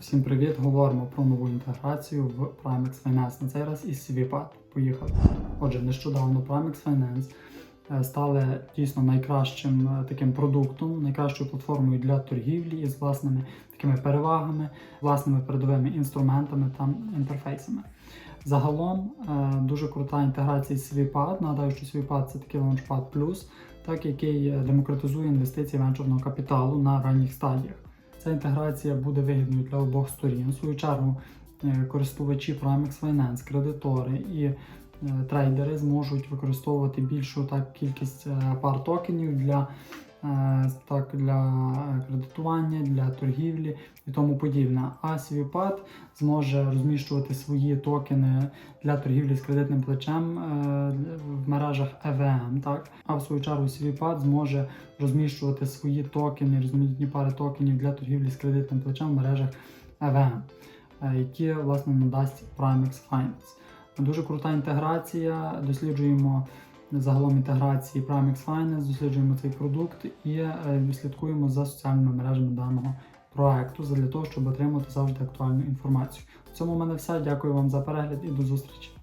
Всім привіт! Говоримо про нову інтеграцію в Primex Finance. На цей раз із CVPAD. Поїхали. Отже, нещодавно Primex Finance е, стали дійсно найкращим е, таким продуктом, найкращою платформою для торгівлі із власними такими перевагами, власними передовими інструментами та інтерфейсами. Загалом е, дуже крута інтеграція з CVPAD. Нагадаю, що CVPAD це такий Launchpad Plus, так, який демократизує інвестиції венчурного капіталу на ранніх стадіях. Ця інтеграція буде вигідною для обох сторін. В свою чергу е, користувачі Primex Finance, кредитори і е, трейдери зможуть використовувати більшу так кількість е, пар токенів для, так, для е, кредитування, для торгівлі і тому подібне. А CVPAD зможе розміщувати свої токени для торгівлі з кредитним плечем е, в мережах EVM. Так? А в свою чергу CVPAD зможе розміщувати свої токени, різноманітні пари токенів для торгівлі з кредитним плечем в мережах EVM, е, які власне надасть Primex Finance. Дуже крута інтеграція. Досліджуємо загалом інтеграції Primex Finance, досліджуємо цей продукт і е, слідкуємо за соціальними мережами даного проекту для того, щоб отримати завжди актуальну інформацію. В цьому в мене все. Дякую вам за перегляд і до зустрічі.